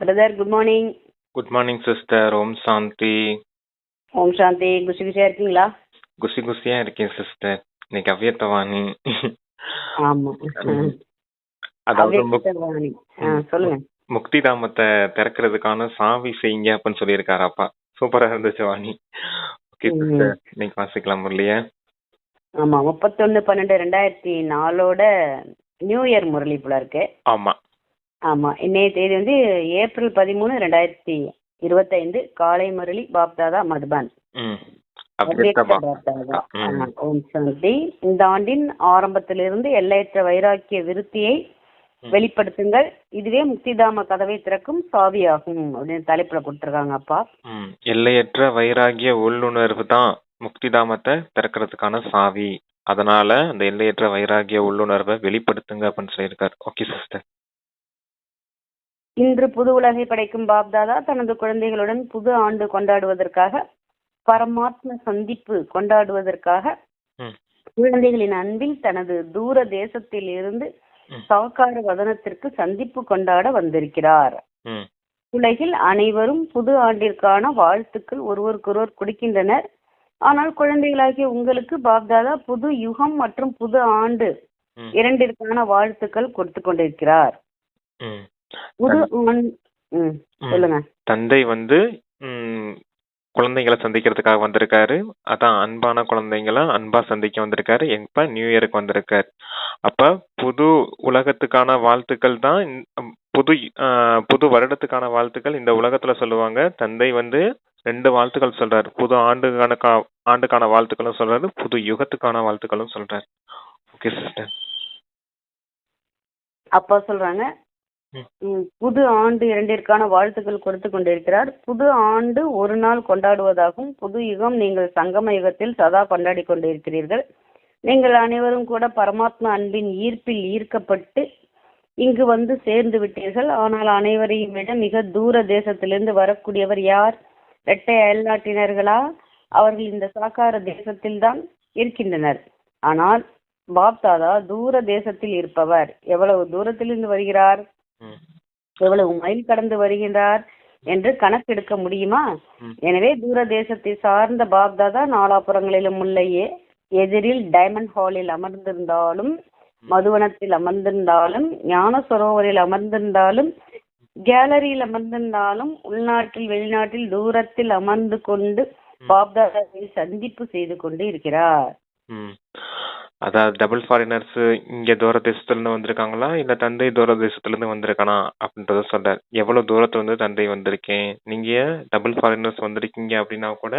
Brother good morning good morning sister ஓம் சாந்தி ஓம் சாந்தி குஷி குஷியா இருக்கீங்களா குசி குசியா இருக்கேன் சிஸ்டர் இன்னைக்கு அவ்வியத்தவாணி ஆமா அதாவது சொல்லுங்க. முக்தி தாமத்தை திறக்கிறதுக்கான சாவி செய்யுங்க அப்படின்னு சொல்லியிருக்காரு அப்பா. சூப்பரா இருந்துச்சு வாணி. ஓகே. சிஸ்டர் இன்னைக்கு வாசிக்கலாம் இல்லையா? ஆமா முப்பத்தொன்னு பன்னெண்டு ரெண்டாயிரத்தி நாலோட நியூ இயர் முரளி போல இருக்கு. ஆமா. ஆமா. இன்னைய தேதி வந்து ஏப்ரல் பதிமூணு ரெண்டாயிரத்தி இருபத்தைந்து காலை முரளி பாப்தாதா மதுபான். ஓம் சாந்தி. இந்த ஆண்டின் ஆரம்பத்திலிருந்து எல்லையற்ற வைராக்கிய விருத்தியை. வெளிப்படுத்துங்கள். இதுவே முக்திதாம கதவை திறக்கும் சாவியாகும் அப்படின்னு தலைப்புல கொடுத்திருக்காங்க அப்பா. எல்லையற்ற வைராகிய உள்ளுணர்வு தான் முக்தி தாமத்தை திறக்கிறதுக்கான சாவி. அதனால அந்த எல்லையற்ற வைராகிய உள்ளுணர்வை வெளிப்படுத்துங்க அப்படின்னு சொல்லியிருக்காரு. ஓகே சிஸ்டர் இன்று புது உலகை படைக்கும் பாப்தாதா தனது குழந்தைகளுடன் புது ஆண்டு கொண்டாடுவதற்காக பரமாத்ம சந்திப்பு கொண்டாடுவதற்காக. குழந்தைகளின் அன்பில் தனது தூர தேசத்தில் இருந்து ம். சாக்கார வதனத்திற்கு சந்திப்பு கொண்டாட வந்திருக்கிறார் உலகில் அனைவரும் புது ஆண்டிற்கான வாழ்த்துக்கள் ஒருவருக்கொருவர் கொடுக்கின்றனர் ஆனால் குழந்தைகளாகிய உங்களுக்கு பாப்தாதா புது யுகம் மற்றும் புது ஆண்டு. இரண்டிற்கான வாழ்த்துக்கள் கொடுத்து கொண்டிருக்கிறார். சொல்லுங்க. தந்தை வந்து ம், குழந்தைகளை சந்திக்கிறதுக்காக வந்திருக்காரு. அதான் அன்பான குழந்தைங்கள அன்பா சந்திக்க வந்திருக்காரு. எப்ப நியூ இயருக்கு வந்திருக்காரு. அப்ப புது உலகத்துக்கான வாழ்த்துக்கள் தான் புது புது வருடத்துக்கான வாழ்த்துக்கள் இந்த உலகத்துல சொல்லுவாங்க. தந்தை வந்து ரெண்டு வாழ்த்துக்கள் சொல்றாரு. புது ஆண்டுக்கான ஆண்டுக்கான வாழ்த்துக்களும் சொல்றாரு. புது யுகத்துக்கான வாழ்த்துக்களும் சொல்றாரு. Okay sister. அப்பா சொல்றாங்க புது ஆண்டு இரண்டிற்கான வாழ்த்துக்கள் கொடுத்து கொண்டிருக்கிறார். புது ஆண்டு ஒரு நாள் கொண்டாடுவதாகவும் புது யுகம் நீங்கள் சங்கம யுகத்தில் சதா கொண்டாடி கொண்டிருக்கிறீர்கள். நீங்கள் அனைவரும் கூட பரமாத்மா அன்பின் ஈர்ப்பில் ஈர்க்கப்பட்டு இங்கு வந்து சேர்ந்து விட்டீர்கள். ஆனால் அனைவரையும் விட மிக தூர தேசத்திலிருந்து வரக்கூடியவர் யார்? இரட்டை அயல்நாட்டினர்களா? அவர்கள் இந்த சாக்கார தேசத்தில் தான் இருக்கின்றனர். ஆனால் பாப்தாதா தூர தேசத்தில் இருப்பவர். எவ்வளவு தூரத்திலிருந்து வருகிறார்? எவ்வளவு மைல் கடந்து வருகின்றார் என்று கணக்கெடுக்க முடியுமா. எனவே தூர தேசத்தை சார்ந்த பாப்தாதா நாலாபுறங்களிலும் உள்ள எ- எதிரில் டைமண்ட் ஹாலில் அமர்ந்திருந்தாலும் மதுவனத்தில் அமர்ந்திருந்தாலும் ஞான சரோவரில் அமர்ந்திருந்தாலும் கேலரியில் அமர்ந்திருந்தாலும் உள்நாட்டில் வெளிநாட்டில் தூரத்தில் அமர்ந்து கொண்டு பாப்தாதாவை சந்திப்பு செய்து கொண்டு இருக்கிறார். அதாவது டபுள் ஃபாரினர்ஸ் இங்க தூர தேசத்துலேருந்து வந்திருக்காங்களா? இல்ல தந்தை தூர தேசத்துலேருந்து வந்திருக்கானா? அப்படின்றத சொல்றாரு. எவ்வளவு தூரத்துல வந்து தந்தை வந்திருக்கேன்? நீங்க டபுள் ஃபாரினர்ஸ் வந்திருக்கீங்க அப்படின்னா கூட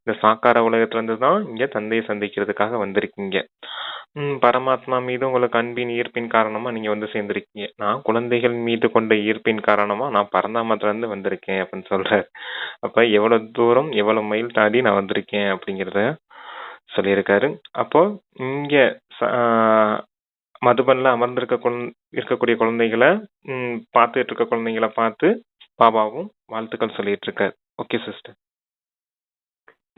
இந்த சாக்கார உலகத்துலேருந்து தான் இங்க தந்தையை சந்திக்கிறதுக்காக வந்திருக்கீங்க. பரமாத்மா மீது உங்களுக்கு அன்பின் ஈர்ப்பின் காரணமா நீங்க வந்து சேர்ந்திருக்கீங்க. நான் குழந்தைகள் மீது கொண்ட ஈர்ப்பின் காரணமா நான் பரந்தாமத்துலேருந்து வந்திருக்கேன் அப்படின்னு சொல்றாரு. அப்ப எவ்வளவு தூரம் எவ்வளவு மைல் தாண்டி நான் வந்திருக்கேன் அப்படிங்கிறத சொல்லியிருக்காரு. அப்போ இங்க ச- ஆஹ் மதுபன்ல அமர்ந்திருக்க குழந் இருக்கக்கூடிய குழந்தைகளை ம், பார்த்துட்டு இருக்க குழந்தைகளை பார்த்து பாபாவும் வாழ்த்துக்கள் சொல்லிட்டு இருக்காரு ஓகே சிஸ்டர்.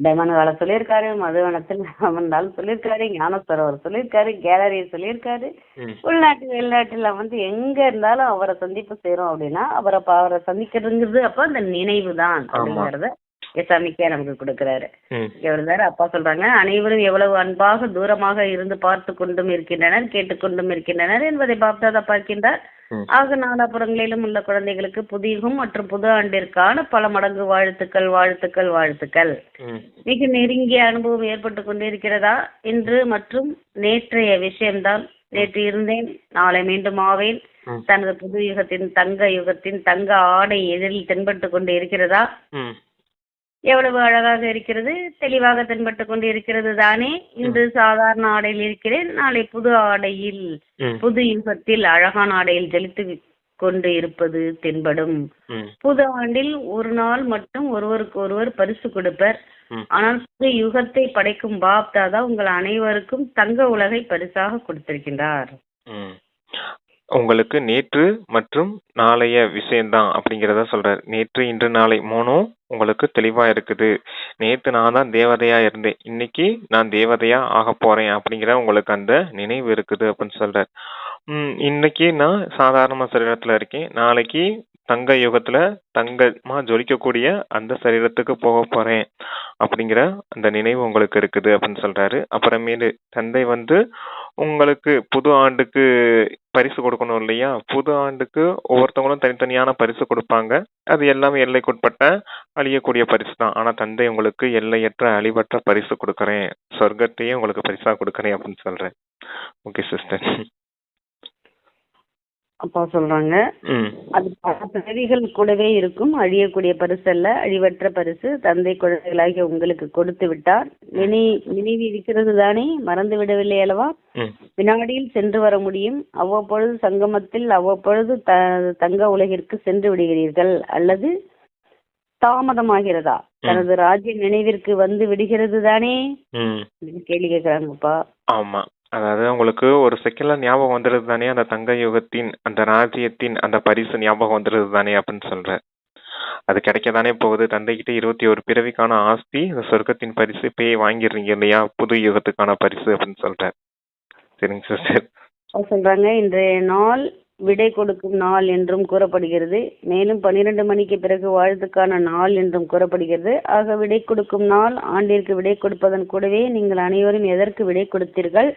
டைமண்ட் வேலை சொல்லியிருக்காரு மதுவனத்தில் அமர்ந்தாலும் சொல்லியிருக்காரு ஞான சரோவர் சொல்லியிருக்காரு கேலரி சொல்லியிருக்காரு. ம். உள்நாட்டு வெளிநாட்டுல வந்து எங்க இருந்தாலும் அவரை சந்திப்பு செய்றோம் அப்படின்னா அவரை ப- அவரை சந்திக்கிறதுங்கிறது அப்ப அந்த நினைவு தான் ஆமா. அப்படிங்கறத எசாமிக்கே நமக்கு கொடுக்கிறாரு. இவர் அப்பா சொல்றாங்க அனைவரும் எவ்வளவு அன்பாக தூரமாக இருந்து பார்த்து கொண்டும் இருக்கின்றனர் கேட்டுக்கொண்டும் இருக்கின்றனர் என்பதை பாப்தாதா பார்க்கின்றார். ஆக நாலாபுறங்களிலும் உள்ள குழந்தைகளுக்கு புதியகும் மற்றும் புது ஆண்டிற்கான பல மடங்கு வாழ்த்துக்கள் வாழ்த்துக்கள் வாழ்த்துக்கள். மிக நெருங்கிய அனுபவம் ஏற்பட்டு கொண்டிருக்கிறதா? இன்று மற்றும் நேற்றைய விஷயம்தான். நேற்று இருந்தேன் நாளை மீண்டும் ஆவேன். தனது புது யுகத்தின் தங்க யுகத்தின் தங்க ஆடை எதிரில் தென்பட்டு கொண்டு இருக்கிறதா? எவ்வளவு அழகாக இருக்கிறது தெளிவாக தென்பட்டு கொண்டு இருக்கிறது தானே. இன்று சாதாரண ஆடையில் இருக்கிறேன். நாளை புது ஆடையில் புது யுகத்தில் அழகான ஆடையில் ஜலித்து கொண்டு இருப்பது தென்படும். புது ஆண்டில் ஒரு நாள் மட்டும் ஒருவருக்கு ஒருவர் பரிசு கொடுப்பர். ஆனால் புது யுகத்தை படைக்கும் பாப் தாதா உங்கள் அனைவருக்கும் தங்க உலகை பரிசாக கொடுத்திருக்கின்றார். உங்களுக்கு நேற்று மற்றும் நாளைய விஷயம்தான் அப்படிங்கிறத சொல்கிறார் நேற்று இன்று நாளை மூணும் உங்களுக்கு தெளிவாக இருக்குது. நேற்று நான் தான் தேவதையாக இருந்தேன். இன்னைக்கு நான் தேவதையாக ஆக போகிறேன் அப்படிங்கிற உங்களுக்கு அந்த நினைவு இருக்குது அப்படின்னு சொல்கிறார் இன்னைக்கு நான் சாதாரண சரீரத்தில் இருக்கேன். நாளைக்கு தங்க யுகத்தில் தங்கமாக ஜொலிக்கக்கூடிய அந்த சரீரத்துக்கு போக போகிறேன் அப்படிங்கிற அந்த நினைவு உங்களுக்கு இருக்குது அப்படின்னு சொல்கிறாரு அப்புறமேலு தந்தை வந்து உங்களுக்கு புது ஆண்டுக்கு பரிசு கொடுக்கணும் இல்லையா? புது ஆண்டுக்கு ஒவ்வொருத்தவங்களும் தனித்தனியான பரிசு கொடுப்பாங்க. அது எல்லாமே எல்லைக்குட்பட்ட அழியக்கூடிய பரிசு தான். ஆனால் தந்தை உங்களுக்கு எல்லையற்ற அழிவற்ற பரிசு கொடுக்குறேன். சொர்க்கத்தையே உங்களுக்கு பரிசாக கொடுக்குறேன் அப்படின்னு சொல்கிறேன் ஓகே சிஸ்டர் அப்பா சொல்றாங்க. அது பல பிறவிகள் கூடவே இருக்கும். அழியக்கூடிய பரிசு அல்ல அழிவற்ற பரிசு. தந்தை குழந்தைகளாகிய உங்களுக்கு கொடுத்து விட்டார். நினை நினைவு இருக்கிறது தானே? மறந்து விடவில்லை அல்லவா? வினாடியில் சென்று வர முடியும். அவ்வப்பொழுது சங்கமத்தில் அவ்வப்பொழுது த தங்க உலகிற்கு சென்று விடுகிறீர்கள். அல்லது தாமதமாகிறதா? தனது ராஜ்ய நினைவிற்கு வந்து விடுகிறது தானே? கேள்வி கேட்கிறாங்கப்பா. ஆமா. அதாவது உங்களுக்கு ஒரு செகண்ட்ல ஞாபகம் வந்துடுது தானே அந்த தங்க யுகத்தின் அந்த ராஜ்யத்தின் அந்த பரிசு ஞாபகம் வந்துடுது தானே அப்படின்னு சொல்றேன். அது கிடைக்க தானே போகுது. தந்தைகிட்ட இருபத்தி ஒரு பிறவிக்கான ஆஸ்தி இந்த சொர்க்கத்தின் பரிசு இப்பயே வாங்கிடுறீங்க இல்லையா? புது யுகத்துக்கான பரிசு அப்படின்னு சொல்றேன். சரிங்க சிஸ்டர் சொல்றாங்க இன்றைய நாள் விடை கொடுக்கும் நாள் என்றும் கூறப்படுகிறது. மேலும் பன்னிரண்டு மணிக்கு பிறகு வாழ்த்துக்கான நாள் என்றும் கூறப்படுகிறது. ஆக விடை கொடுக்கும் நாள் ஆண்டிற்கு விடை கொடுப்பதன் கூடவே நீங்கள் அனைவரும் எதற்கு விடை கொடுத்தீர்கள்?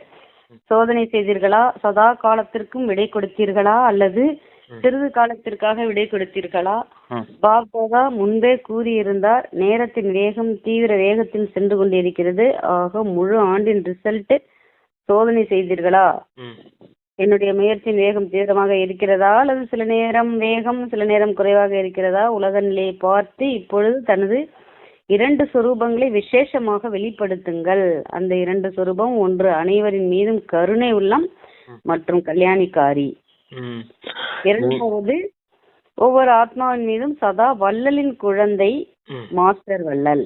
சோதனை செய்தீர்களா? சதா காலத்திற்கும் விடை கொடுத்தீர்களா? அல்லது சிறிது காலத்திற்காக விடை கொடுத்தீர்களா? பாப்தாதா முன்பே கூறியிருந்தார் நேரத்தின் வேகம் தீவிர வேகத்தில் சென்று கொண்டிருக்கிறது. ஆக முழு ஆண்டின் ரிசல்ட் சோதனை செய்தீர்களா? என்னுடைய முயற்சியின் வேகம் தீவிரமாக இருக்கிறதா அல்லது சில நேரம் வேகம் சில நேரம் குறைவாக இருக்கிறதா? உலக நிலையை பார்த்து இப்பொழுது தனது இரண்டு சொரூபங்களை விசேஷமாக வெளிப்படுத்துங்கள். அந்த இரண்டு சொரூபம் ஒன்று அனைவரின் மீதும் கருணை உள்ளம் மற்றும் கல்யாணிக்காரி. இரண்டாவது ஒவ்வொரு ஆத்மாவின் மீதும் சதா வள்ளலின் குழந்தை மாஸ்டர் வள்ளல்.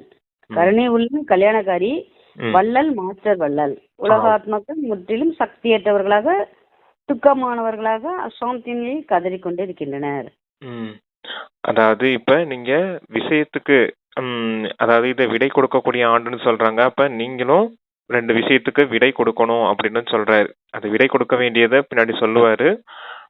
கருணை உள்ளம் கல்யாணக்காரி வள்ளல் மாஸ்டர் வள்ளல். உலக ஆத்மாக்கள் முற்றிலும் சக்தியற்றவர்களாக துக்கமானவர்களாக அசாந்தியை கதறிக்கொண்டு இருக்கின்றனர். ம். அதாவது இப்ப நீங்க விஷயத்துக்கு அதாவது இதை விடை கொடுக்கக்கூடிய ஆண்டுன்னு சொல்றாங்க. அப்ப நீங்களும் ரெண்டு விஷயத்துக்கு விடை கொடுக்கணும் அப்படின்னு சொல்றாரு. அது விடை கொடுக்க வேண்டியதை பின்னாடி சொல்லுவாரு.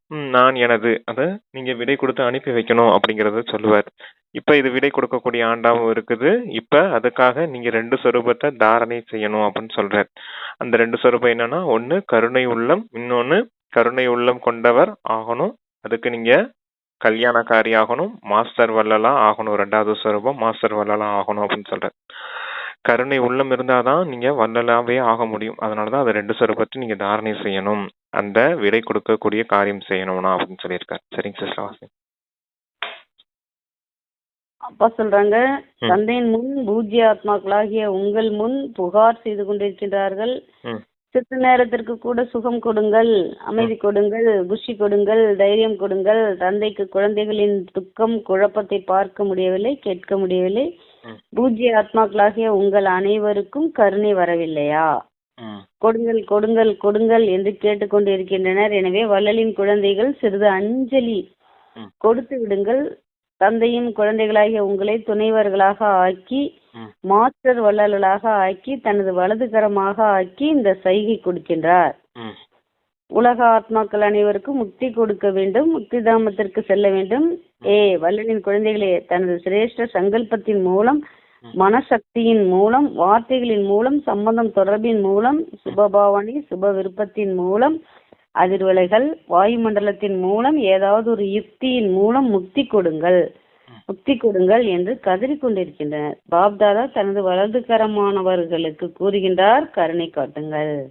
ம், நான் எனது அதை நீங்க விடை கொடுத்து அனுப்பி வைக்கணும் அப்படிங்கறத சொல்லுவார். இப்ப இது விடை கொடுக்கக்கூடிய ஆண்டாவும் இருக்குது. இப்ப அதுக்காக நீங்க ரெண்டு சொரூபத்தை தாரணை செய்யணும் அப்படின்னு சொல்றார். அந்த ரெண்டு சொரூபம் என்னன்னா ஒன்னு கருணை உள்ளம் இன்னொன்னு கருணை உள்ளம் கொண்டவர் ஆகணும். அதுக்கு நீங்க கல்யாணக்காரி ஆகணும் மாஸ்டர் வள்ளலா ஆகணும். ரெண்டாவது ஸ்வரூபம் மாஸ்டர் வள்ளலா ஆகணும் அப்படின்னு சொல்றாரு கருணை உள்ளம் இருந்தாதான் நீங்க வள்ளலாவே ஆக முடியும். அதனாலதான் அது ரெண்டு ஸ்வரூபத்தை நீங்க தாரணை செய்யணும். அந்த விடை கொடுக்கக்கூடிய காரியம் செய்யணும்னா அப்படின்னு சொல்லியிருக்காரு. சரிங்க சிஸ்டர் வாசி அப்பா சொல்றாங்க. தந்தையின் முன் பூஜ்ய ஆத்மாக்களாகிய உங்கள் முன் புகார் செய்து கொண்டிருக்கின்றார்கள். சிறிது நேரத்திற்கு கூட சுகம் கொடுங்கள் அமைதி கொடுங்கள் குஷி கொடுங்கள் தைரியம் கொடுங்கள். தந்தைக்கு குழந்தைகளின் துக்கம் குழப்பத்தை பார்க்க முடியவில்லை கேட்க முடியவில்லை. பூஜ்ய ஆத்மாக்களாகிய உங்கள் அனைவருக்கும் கருணை வரவில்லையா? கொடுங்கள் கொடுங்கள் கொடுங்கள் என்று கேட்டுக்கொண்டு இருக்கின்றனர் எனவே வள்ளலின் குழந்தைகள் சிறிது அஞ்சலி. கொடுத்து விடுங்கள். தந்தையின் குழந்தைகளாகிய உங்களை துணைவர்களாக ஆக்கி மாஸ்டர் வள்ளல்களாக ஆக்கி தனது வலது கரமாக ஆக்கி இந்த சைகை கொடுக்கின்றார். உலக ஆத்மாக்கள் அனைவருக்கும் முக்தி கொடுக்க வேண்டும் முக்தி தாமத்திற்கு செல்ல வேண்டும். ஏ வள்ளலின் குழந்தைகளே தனது சிரேஷ்ட சங்கல்பத்தின் மூலம் மனசக்தியின் மூலம் வார்த்தைகளின் மூலம் சம்பந்தம் தொடர்பின் மூலம் சுபபாவனை சுப விருப்பத்தின் மூலம் அதிர்வலைகள் வாயுமண்டலத்தின் மூலம் ஏதாவது ஒரு யுக்தியின் மூலம் முக்தி கொடுங்கள். முக்தி கொடுங்கள் என்று கதறி கொண்டிருக்கின்றனர். பாப்தாதா தனது வலதுகரமானவர்களுக்கு கூறுகின்றார் கருணை காட்டுங்கள்.